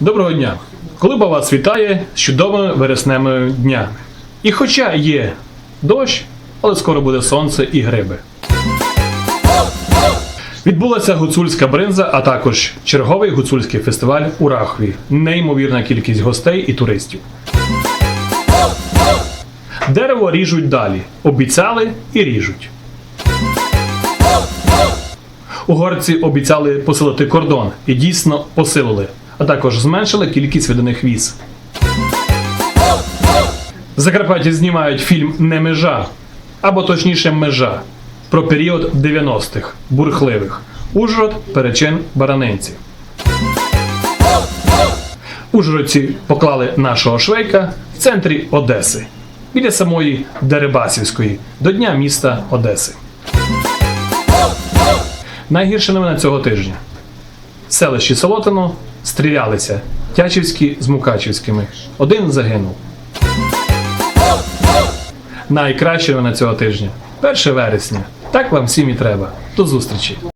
Доброго дня! Колиба вас вітає з чудовими вересневими днями. І хоча є дощ, але скоро буде сонце і гриби. Відбулася гуцульська бринза, а також черговий гуцульський фестиваль у Рахові. Неймовірна кількість гостей і туристів. Дерево ріжуть далі. Обіцяли і ріжуть. Угорці обіцяли посилити кордон і дійсно посилили, а також зменшили кількість виданих віз. В Закарпатті знімають фільм Не межа, або точніше межа про період 90-х, бурхливих. Ужгород, Перечин, Баранинці. Ужгородці поклали нашого швейка в центрі Одеси, біля самої Дерибасівської, до Дня міста Одеси. Найгірша новина цього тижня. В селищі Солотино стрілялися Тячівські з Мукачівськими. Один загинув. Найкращого на цього тижня. 1 вересня. Так вам всім і треба. До зустрічі!